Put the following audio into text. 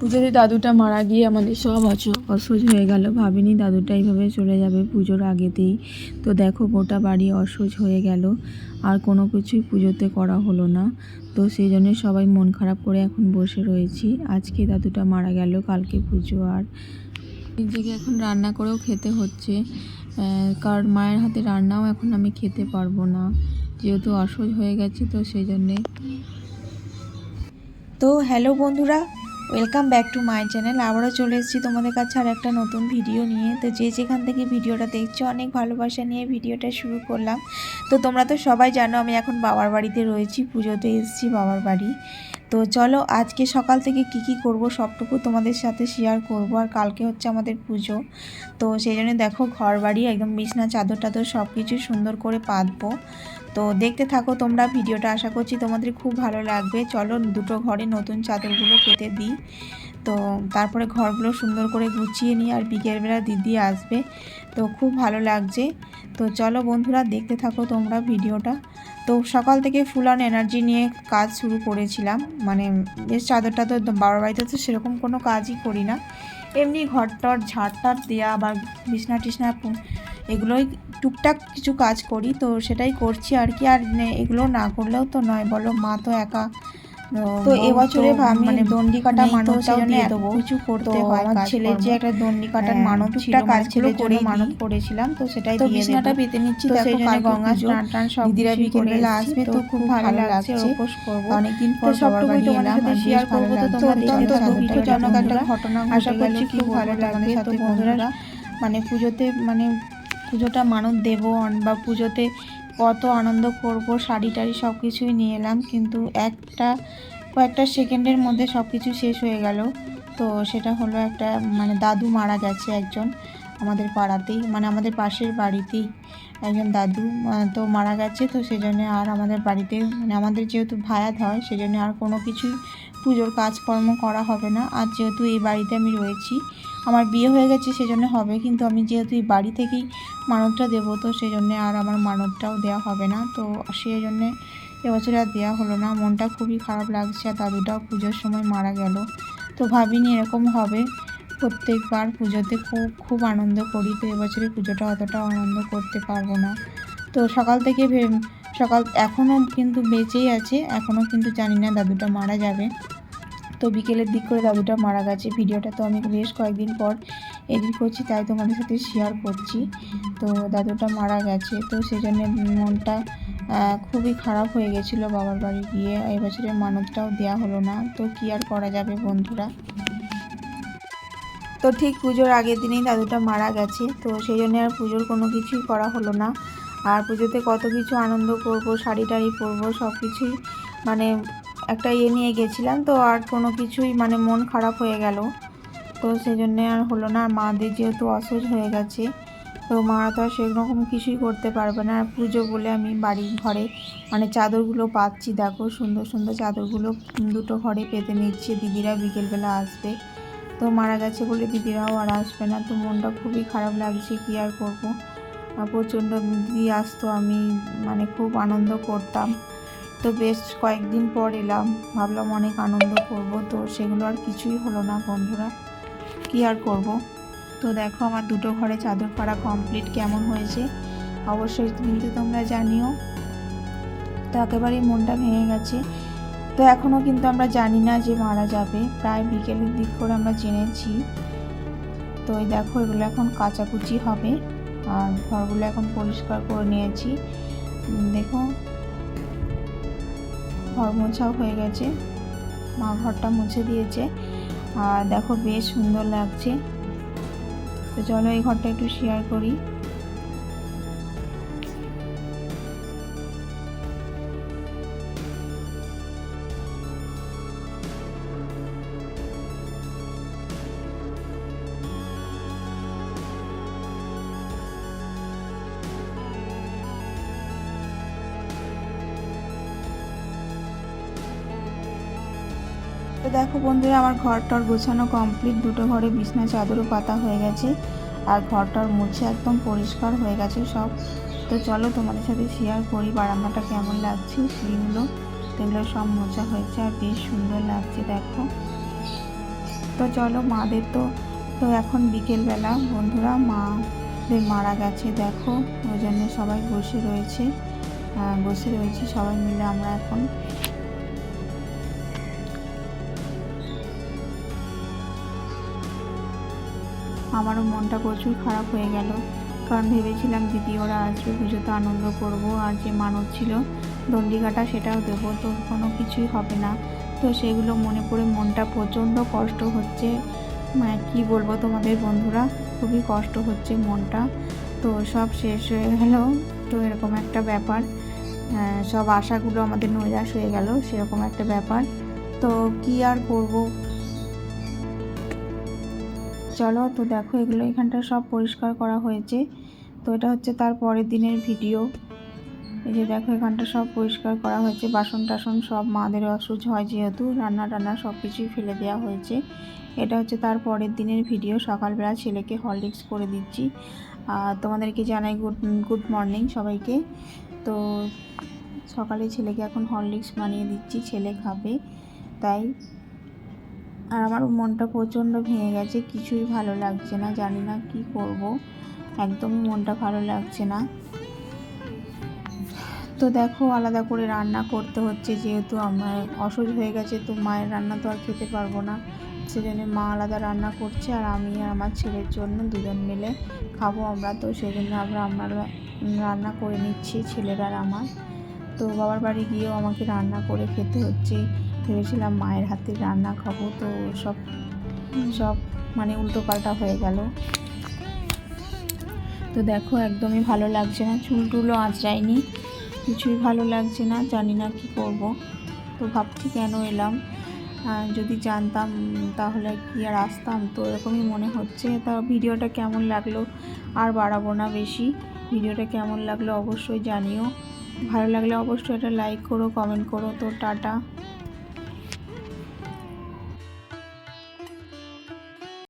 পুজোতে দাদুটা মারা গিয়ে আমাদের সব অসহ্য হয়ে গেল। ভাবিনি দাদুটা এইভাবে চলে যাবে পুজোর আগেতেই। তো দেখো গোটা বাড়ি অসহ্য হয়ে গেল। আর কোনো কিছুই পুজোতে করা হলো না। তো সেই জন্য সবাই মন খারাপ করে এখন বসে রয়েছি। আজকে দাদুটা মারা গেল, কালকে পুজো। আর নিজেকে এখন রান্না করেও খেতে হচ্ছে। কারণ মায়ের হাতে রান্নাও এখন আমি খেতে পারব না। যেহেতু অসহ্য হয়ে গেছে তো সেই জন্যে। তো হ্যালো বন্ধুরা welcome back to my channel আবারও চলে এসেছি তোমাদের কাছে আর একটা নতুন ভিডিও নিয়ে। তো যে যেখান থেকে ভিডিওটা দেখছ, অনেক ভালোবাসা নিয়ে ভিডিওটা শুরু করলাম। তো তোমরা তো সবাই জানো, আমি এখন বাবার বাড়িতে রয়েছি, পুজোতে এসেছি বাবার বাড়ি। তো চলো, আজকে সকাল থেকে কি কি করব, সবটুকু তোমাদের সাথে শেয়ার করব। আর কালকে হচ্ছে আমাদের পুজো। তো সেই জন্য দেখো ঘর বাড়ি একদম বিছনা চাদর টাদর সব কিছু সুন্দর করে পাতবো। তো দেখতে থাকো তোমরা ভিডিওটা, আশা করছি তোমাদের খুব ভালো লাগবে। চলো দুটো ঘরে নতুন চাদরগুলো কেটে দিই। তো তারপরে ঘরগুলো সুন্দর করে গুছিয়ে নিই আর বিকেলবেলা দিদি আসবে। তো খুব ভালো লাগছে। তো চলো বন্ধুরা, দেখতে থাকো তোমরা ভিডিওটা। তো সকাল থেকে ফুল অন এনার্জি নিয়ে কাজ শুরু করেছিলাম। মানে বেশ চাদরটা তো বাবার বাড়িতে তো সেরকম কোনো কাজই করি না। এমনি ঘরটর ঝাড়টার দেওয়া বা বিছনা টিছনা এগুলোই টুকটাক কিছু কাজ করি তো সেটাই করছি আর কি। আর এগুলো না করলেও তো নয় বলো মা তো একা। তো এবছরে মানে দণ্ডি কাটা মানবটাও দিয়ে দেবো কিছু করতে হয় আমার ছেলে যে একটা দণ্ডি কাটার মানব ছিল কাজ ছেলে করে মানব করেছিলাম তো সেটাই তো বিছনাটা পেতে নিচ্ছি তো সেই জন্য গঙ্গা। স্নান টান সব দিদিরা করে বিকেলবেলা আসবে তো খুব ভালো লাগছে উপোস করব। অনেকদিন পর বাড়ি তোমাদের এলাম সাথে আর শেয়ার করব তো লাগছে। তোমরা তো দুঃখজনক একটা ঘটনা আশা করছি খুব ভালো লাগবে। সাথে বন্ধুরা। মানে পুজোতে মানে পুজোটা মানত দেব বা পুজোতে কত আনন্দ করব, শাড়ি টাড়ি সব কিছুই নিয়ে এলাম, কিন্তু একটা কয়েকটা সেকেন্ডের মধ্যে সব কিছু শেষ হয়ে গেল। তো সেটা হলো একটা মানে দাদু মারা গেছে একজন আমাদের পাড়াতেই মানে আমাদের পাশের বাড়িতেই একজন দাদু তো মারা গেছে, তো সেজন্য আর আমাদের বাড়িতে মানে আমাদের যেহেতু ভায়াত হয়, সেজন্য আর কোনো কিছুই পুজোর কাজকর্ম করা হবে না। আর যেহেতু এই বাড়িতে আমি রয়েছি, আমার বিয়ে হয়ে গেছে সেজন্য হবে, কিন্তু আমি যেহেতু এই বাড়ি থেকেই মানতটা দেবো, তো সেই জন্যে আর আমার মানতটাও দেওয়া হবে না। তো সেই জন্যে এবছর আর দেওয়া হলো না। মনটা খুবই খারাপ লাগছে আর দাদুটাও পুজোর সময় মারা গেল। তো ভাবিনি এরকম হবে। প্রত্যেকবার পুজোতে খুব খুব আনন্দ করি। তো এবছরে পুজোটা অতটাও আনন্দ করতে পারব না। তো সকাল থেকে সকাল এখনও কিন্তু বেঁচেই আছে। এখনও কিন্তু জানি না দাদুটা মারা যাবে। তো বিকেলের দিক করে দাদুটা মারা গেছে। ভিডিওটা তো আমি বেশ কয়েকদিন পর এডিট করছি, তাই তোমাদের সাথে শেয়ার করছি। তো দাদুটা মারা গেছে। তো সেই জন্য মনটা খুবই খারাপ হয়ে গেছিল বাবার বাড়ি গিয়ে। এবছরের মানতটাও দেওয়া হলো না। তো কি আর করা যাবে বন্ধুরা? তো ঠিক পুজোর আগের দিনেই দাদুটা মারা গেছে। তো সেই জন্য আর পুজোর কোনো কিছুই করা হলো না। আর পুজোতে কত কিছু আনন্দ করব, শাড়ি টাড়ি পরবো, সব কিছুই মানে একটা ইয়ে নিয়ে গেছিলাম। তো আর কোনো কিছুই মানে মন খারাপ হয়ে গেল। তো সেই জন্যে আর হলো না। মাদের যেহেতু অসহ্য হয়ে গেছে তো মারা তো আর সেরকম কিছুই করতে পারবে না। আর পুজো বলে আমি বাড়ি ঘরে মানে চাদরগুলো পাচ্ছি, দেখো সুন্দর সুন্দর চাদরগুলো দুটো ঘরে পেতে নিচ্ছে। দিদিরা বিকেলবেলা আসবে। তো মারা গেছে বলে দিদিরাও আর আসবে না। তো মনটা খুবই খারাপ লাগছে, কী আর করব? প্রচণ্ড দিদি আসতো, আমি মানে খুব আনন্দ করতাম। তো বেশ কয়েকদিন পর এলাম, ভাবলাম অনেক আনন্দ করব। তো সেগুলো আর কিছুই হলো না বন্ধুরা। কী আর করব? তো দেখো আমার দুটো ঘরে চাদর পাড়া কমপ্লিট কেমন হয়েছে। অবশ্যই কিন্তু তোমরা জানিও। তো একেবারেই মনটা ভেঙে গেছে। তো এখনও কিন্তু আমরা জানি না যে মারা যাবে। প্রায় বিকেলের দিক করে আমরা জেনেছি। তো এই দেখো, এগুলো এখন কাচাকুচি হবে। আর ঘরগুলো এখন পরিষ্কার করে নিয়েছি। দেখো। ঘর মোছাও হয়ে গেছে। মা ঘরটা মুছে দিয়েছে। আর দেখো, বেশ সুন্দর লাগছে। তো চলো এই ঘরটা একটু শেয়ার করি। তো দেখো বন্ধুরা, আমার ঘরটার গোছানো কমপ্লিট দুটো ঘরে বিছনা চাদরও পাতা হয়ে গেছে। আর ঘরটার মুছে একদম পরিষ্কার হয়ে গেছে সব। তো চলো তোমাদের সাথে শেয়ার করি বারান্দাটা কেমন লাগছে সিঁড়িগুলো তো এগুলো সব মোছা হয়েছে আর বেশ সুন্দর লাগছে, দেখো। তো চলো মাদের তো তো এখন বিকেলবেলা। বন্ধুরা, মাদের মারা গেছে, দেখো। ওই জন্য সবাই বসে রয়েছে। বসে রয়েছি সবাই মিলে আমরা এখন আমারও মনটা প্রচুর খারাপ হয়ে গেল। কারণ ভেবেছিলাম দিদি, ওরা আসবে পুজোতে আনন্দ করব আর যে মানত ছিল দণ্ডিকাটা সেটাও দেবো, তো কোনো কিছুই হবে না। তো সেগুলো মনে পড়ে মনটা প্রচণ্ড কষ্ট হচ্ছে। মানে কী বলব তোমাদের বন্ধুরা, খুবই কষ্ট হচ্ছে মনটা। তো সব শেষ হয়ে গেল। তো এরকম একটা ব্যাপার। সব আশাগুলো আমাদের নৈরাশ হয়ে গেল, সেরকম একটা ব্যাপার। তো কি আর করব? চলো তো দেখো এগুলো এখানটা সব পরিষ্কার করা হয়েছে। তো এটা হচ্ছে তার পরের দিনের ভিডিও। এই যে দেখো এখানটা সব পরিষ্কার করা হয়েছে। বাসন টাসন সব মাদের অসুচ হয় যেহেতু, রান্না টান্না সব কিছুই ফেলে দেওয়া হয়েছে। এটা হচ্ছে তার পরের দিনের ভিডিও। সকালবেলা ছেলেকে হরলিক্স করে দিচ্ছি। আর তোমাদেরকে জানাই গুড গুড মর্নিং সবাইকে। তো সকালে ছেলেকে এখন হরলিক্স বানিয়ে দিচ্ছি। ছেলে খাবে, তাই আর আমার মনটা প্রচণ্ড ভেঙে গেছে, কিছুই ভালো লাগছে না, জানি না কি করব। একদমই মনটা ভালো লাগছে না। তো দেখো, আলাদা করে রান্না করতে হচ্ছে, যেহেতু আমার অসহ্য হয়ে গেছে, তো মায়ের রান্না তো আর খেতে পারব না। সেজন্য মা আলাদা রান্না করছে, আর আমি আর আমার ছেলের জন্য দুজন মিলে খাব আমরা, তো সেই জন্য আমরা, আমার রান্না করে নিচ্ছি, ছেলেরা আর আমার। তো বাবার বাড়ি গিয়েও আমাকে রান্না করে খেতে হচ্ছে। ভেবেছিলাম মায়ের হাতের রান্না খাব, তো সব সব মানে উল্টো পাল্টা হয়ে গেল। তো দেখো একদমই ভালো লাগছে না, চুল টুলও আঁচড়ায়নি কিছুই ভালো লাগছে না, জানি না কি করব। তো ভাবছি কেন এলাম? যদি জানতাম তাহলে কি আর আসতাম? তো এরকমই মনে হচ্ছে। তা ভিডিওটা কেমন লাগল আর বাড়াবো না বেশি। ভিডিওটা কেমন লাগল অবশ্যই জানিও। ভালো লাগলে অবশ্যই একটা লাইক করো কমেন্ট করো। তো টাটা।